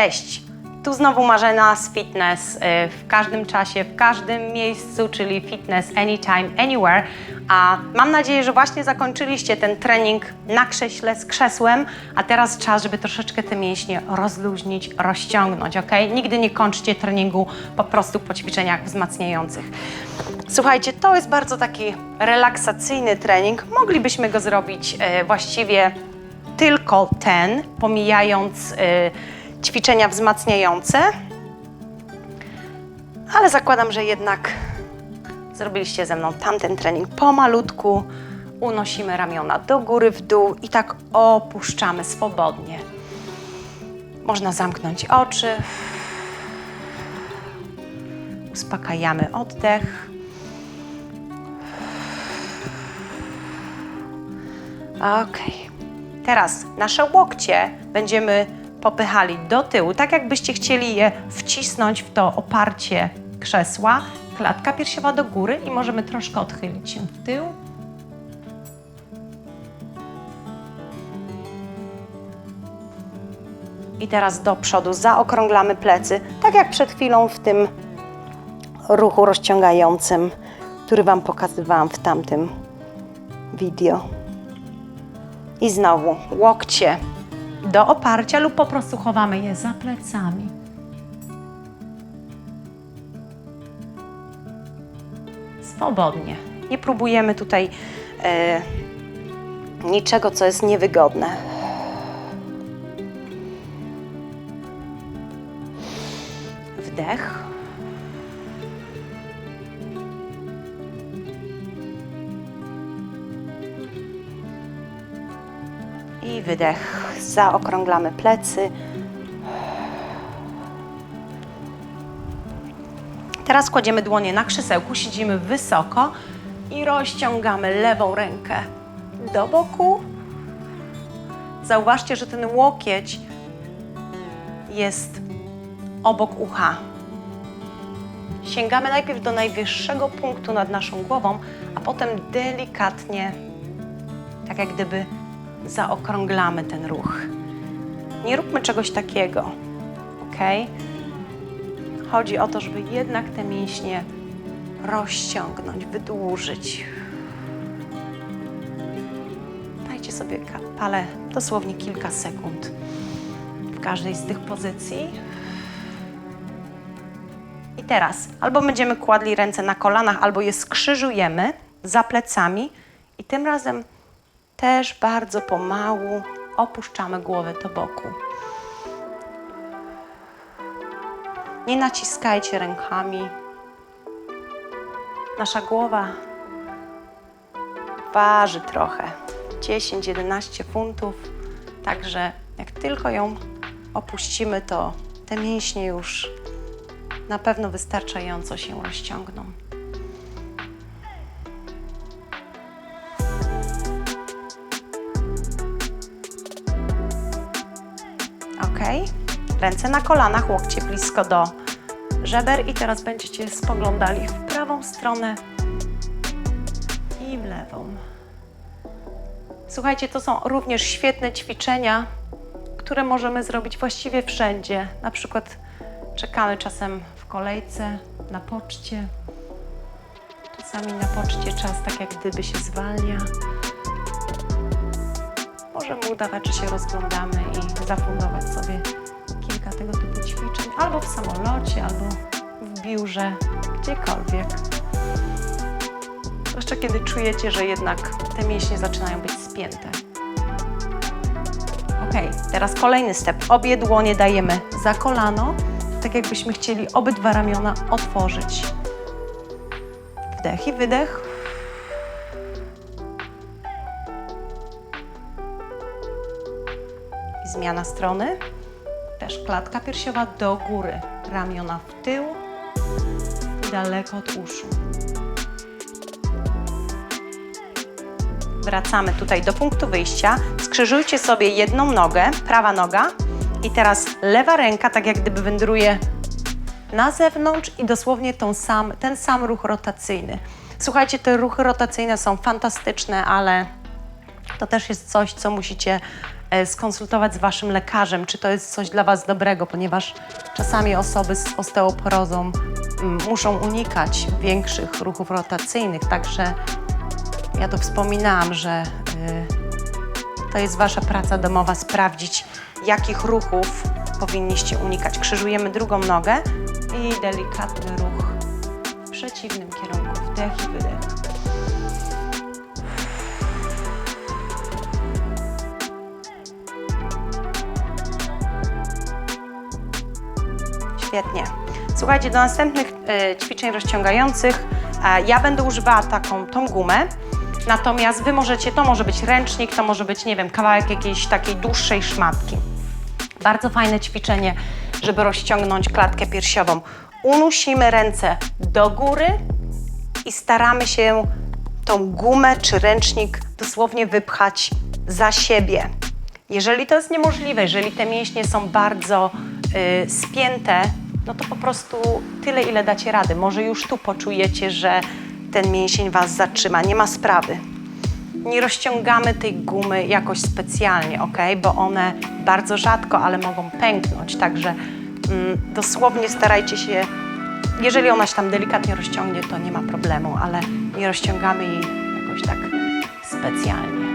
Cześć! Tu znowu Marzena z Fitness y, w każdym czasie, w każdym miejscu, czyli Fitness Anytime, Anywhere. A mam nadzieję, że właśnie zakończyliście ten trening na krześle z krzesłem, a teraz czas, żeby troszeczkę te mięśnie rozluźnić, rozciągnąć, ok? Nigdy nie kończcie treningu po prostu po ćwiczeniach wzmacniających. Słuchajcie, to jest bardzo taki relaksacyjny trening. Moglibyśmy go zrobić y, właściwie tylko ten, pomijając y, ćwiczenia wzmacniające. Ale zakładam, że jednak zrobiliście ze mną tamten trening pomalutku. Unosimy ramiona do góry, w dół i tak opuszczamy swobodnie. Można zamknąć oczy. Uspokajamy oddech. Okej. Teraz nasze łokcie będziemy popychali do tyłu, tak jakbyście chcieli je wcisnąć w to oparcie krzesła. Klatka piersiowa do góry i możemy troszkę odchylić się w tył. I teraz do przodu zaokrąglamy plecy, tak jak przed chwilą w tym ruchu rozciągającym, który Wam pokazywałam w tamtym video. I znowu łokcie do oparcia lub po prostu chowamy je za plecami. Swobodnie. Nie próbujemy tutaj e, niczego, co jest niewygodne. Wydech. Zaokrąglamy plecy. Teraz kładziemy dłonie na krzesełku, siedzimy wysoko i rozciągamy lewą rękę do boku. Zauważcie, że ten łokieć jest obok ucha. Sięgamy najpierw do najwyższego punktu nad naszą głową, a potem delikatnie, tak jak gdyby zaokrąglamy ten ruch. Nie róbmy czegoś takiego, ok? Chodzi o to, żeby jednak te mięśnie rozciągnąć, wydłużyć. Dajcie sobie palę dosłownie kilka sekund w każdej z tych pozycji. I teraz albo będziemy kładli ręce na kolanach, albo je skrzyżujemy za plecami i tym razem też bardzo pomału opuszczamy głowę do boku. Nie naciskajcie rękami. Nasza głowa waży trochę 10-11 funtów, także jak tylko ją opuścimy, to te mięśnie już na pewno wystarczająco się rozciągną. Ręce na kolanach, łokcie blisko do żeber i teraz będziecie spoglądali w prawą stronę i w lewą. Słuchajcie, to są również świetne ćwiczenia, które możemy zrobić właściwie wszędzie. Na przykład czekamy czasem w kolejce na poczcie. Czasami na poczcie czas tak jak gdyby się zwalnia. Możemy udawać, że się rozglądamy i zafundować sobie tego typu ćwiczeń, albo w samolocie, albo w biurze, gdziekolwiek. Zwłaszcza kiedy czujecie, że jednak te mięśnie zaczynają być spięte. Ok, teraz kolejny step. Obie dłonie dajemy za kolano, tak jakbyśmy chcieli obydwa ramiona otworzyć. Wdech i wydech. Zmiana strony. Też klatka piersiowa do góry, ramiona w tył daleko od uszu. Wracamy tutaj do punktu wyjścia. Skrzyżujcie sobie jedną nogę, prawa noga i teraz lewa ręka tak jak gdyby wędruje na zewnątrz i dosłownie tą sam, ten sam ruch rotacyjny. Słuchajcie, te ruchy rotacyjne są fantastyczne, ale to też jest coś, co musicie skonsultować z Waszym lekarzem, czy to jest coś dla Was dobrego, ponieważ czasami osoby z osteoporozą mm, muszą unikać większych ruchów rotacyjnych, także ja to wspominałam, że y, to jest Wasza praca domowa, sprawdzić, jakich ruchów powinniście unikać. Krzyżujemy drugą nogę i delikatny ruch w przeciwnym kierunku. Wdech i wydech. Świetnie. Słuchajcie, do następnych e, ćwiczeń rozciągających e, ja będę używała taką tą gumę. Natomiast wy możecie, to może być ręcznik, to może być, nie wiem, kawałek jakiejś takiej dłuższej szmatki. Bardzo fajne ćwiczenie, żeby rozciągnąć klatkę piersiową. Unosimy ręce do góry i staramy się tą gumę czy ręcznik dosłownie wypchać za siebie. Jeżeli to jest niemożliwe, jeżeli te mięśnie są bardzo y, spięte, no to po prostu tyle, ile dacie rady. Może już tu poczujecie, że ten mięsień Was zatrzyma, nie ma sprawy. Nie rozciągamy tej gumy jakoś specjalnie, ok? Bo one bardzo rzadko, ale mogą pęknąć, także mm, dosłownie starajcie się, jeżeli ona się tam delikatnie rozciągnie, to nie ma problemu, ale nie rozciągamy jej jakoś tak specjalnie.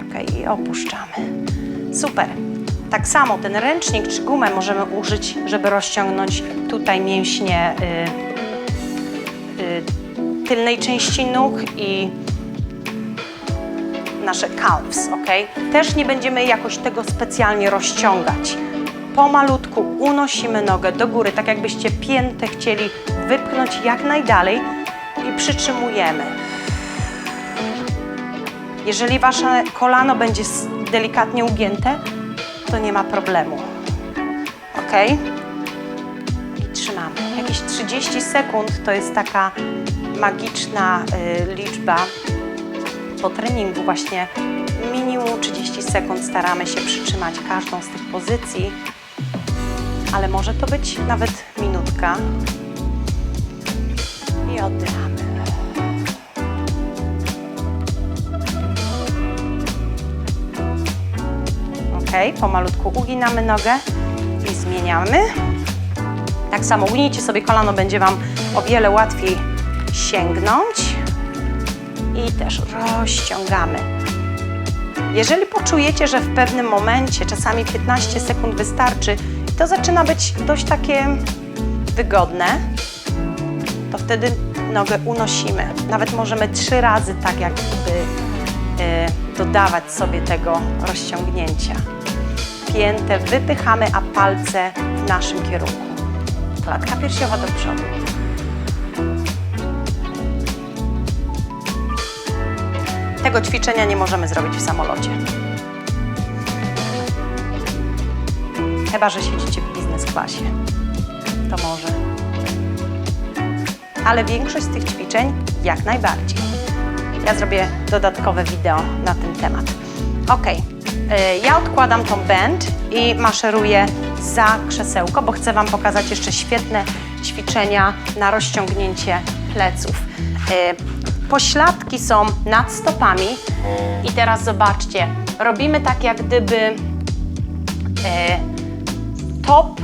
Ok, i opuszczamy. Super. Tak samo ten ręcznik czy gumę możemy użyć, żeby rozciągnąć tutaj mięśnie y, y, tylnej części nóg i nasze calves, ok? Też nie będziemy jakoś tego specjalnie rozciągać. Pomalutku unosimy nogę do góry, tak jakbyście piętę chcieli wypchnąć jak najdalej i przytrzymujemy. Jeżeli wasze kolano będzie delikatnie ugięte, to nie ma problemu. Ok? I trzymamy. Jakieś 30 sekund to jest taka magiczna y, liczba po treningu. Właśnie minimum 30 sekund staramy się przytrzymać każdą z tych pozycji, ale może to być nawet minutka. I oddychamy. Pomalutku uginamy nogę i zmieniamy. Tak samo ugnijcie sobie kolano, będzie Wam o wiele łatwiej sięgnąć. I też rozciągamy. Jeżeli poczujecie, że w pewnym momencie, czasami 15 sekund wystarczy, to zaczyna być dość takie wygodne, to wtedy nogę unosimy. Nawet możemy trzy razy tak jakby y, dodawać sobie tego rozciągnięcia. Piętę wypychamy, a palce w naszym kierunku. Klatka piersiowa do przodu. Tego ćwiczenia nie możemy zrobić w samolocie. Chyba, że siedzicie w biznes klasie. To może. Ale większość z tych ćwiczeń jak najbardziej. Ja zrobię dodatkowe wideo na ten temat. Ok, ja odkładam tą band i maszeruję za krzesełko, bo chcę Wam pokazać jeszcze świetne ćwiczenia na rozciągnięcie pleców. Y, Pośladki są nad stopami i teraz zobaczcie, robimy tak jak gdyby y, top,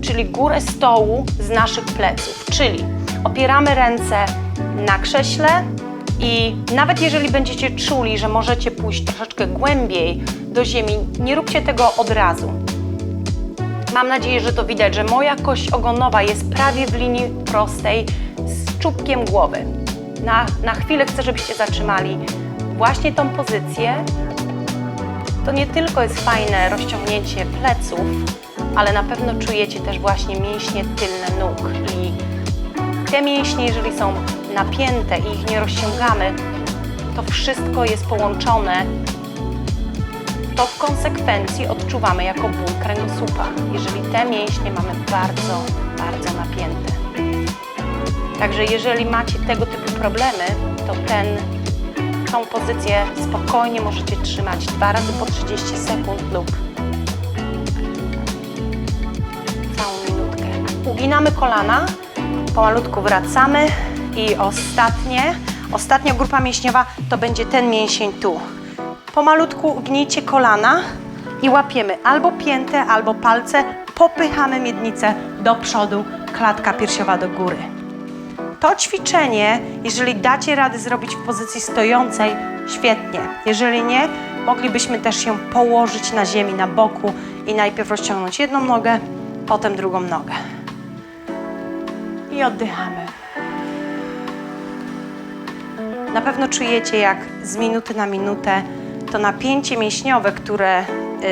czyli górę stołu z naszych pleców, czyli opieramy ręce na krześle i nawet jeżeli będziecie czuli, że możecie pójść troszeczkę głębiej do ziemi, nie róbcie tego od razu. Mam nadzieję, że to widać, że moja kość ogonowa jest prawie w linii prostej z czubkiem głowy. Na, na chwilę chcę, żebyście zatrzymali właśnie tą pozycję. To nie tylko jest fajne rozciągnięcie pleców, ale na pewno czujecie też właśnie mięśnie tylne nóg i te mięśnie, jeżeli są napięte i ich nie rozciągamy, to wszystko jest połączone. To w konsekwencji odczuwamy jako ból kręgosłupa, jeżeli te mięśnie mamy bardzo, bardzo napięte. Także jeżeli macie tego typu problemy, to ten, tą pozycję spokojnie możecie trzymać dwa razy po 30 sekund lub całą minutkę. Uginamy kolana, pomalutku wracamy i ostatnie, ostatnia grupa mięśniowa to będzie ten mięsień tu. Pomalutku ugnijcie kolana i łapiemy albo piętę, albo palce, popychamy miednicę do przodu, klatka piersiowa do góry. To ćwiczenie, jeżeli dacie radę zrobić w pozycji stojącej, świetnie. Jeżeli nie, moglibyśmy też się położyć na ziemi, na boku i najpierw rozciągnąć jedną nogę, potem drugą nogę. I oddychamy. Na pewno czujecie, jak z minuty na minutę to napięcie mięśniowe, które,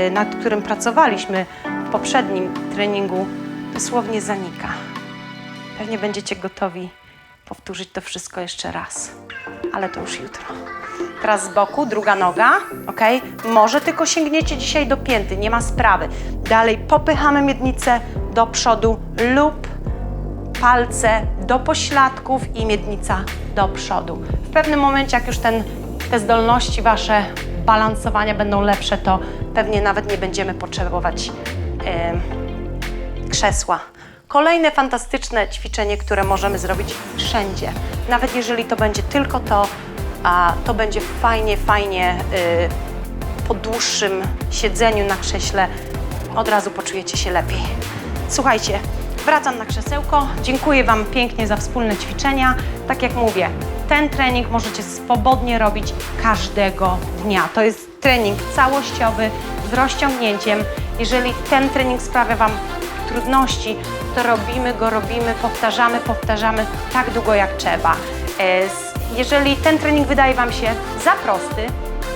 y, nad którym pracowaliśmy w poprzednim treningu, dosłownie zanika. Pewnie będziecie gotowi powtórzyć to wszystko jeszcze raz, ale to już jutro. Teraz z boku, druga noga, ok? Może tylko sięgniecie dzisiaj do pięty, nie ma sprawy. Dalej popychamy miednicę do przodu lub palce do pośladków i miednica do przodu. W pewnym momencie, jak już ten, te zdolności wasze balansowania będą lepsze, to pewnie nawet nie będziemy potrzebować em, krzesła. Kolejne fantastyczne ćwiczenie, które możemy zrobić wszędzie. Nawet jeżeli to będzie tylko to, a to będzie fajnie, fajnie y, po dłuższym siedzeniu na krześle od razu poczujecie się lepiej. Słuchajcie, wracam na krzesełko. Dziękuję Wam pięknie za wspólne ćwiczenia. Tak jak mówię, ten trening możecie swobodnie robić każdego dnia. To jest trening całościowy z rozciągnięciem. Jeżeli ten trening sprawia Wam trudności, to robimy go, robimy, powtarzamy, powtarzamy tak długo jak trzeba. E, Jeżeli ten trening wydaje Wam się za prosty,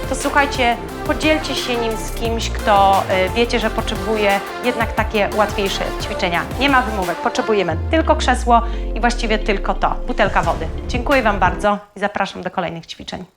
to słuchajcie, podzielcie się nim z kimś, kto y, wiecie, że potrzebuje jednak takie łatwiejsze ćwiczenia. Nie ma wymówek, potrzebujemy tylko krzesło i właściwie tylko to, butelka wody. Dziękuję Wam bardzo i zapraszam do kolejnych ćwiczeń.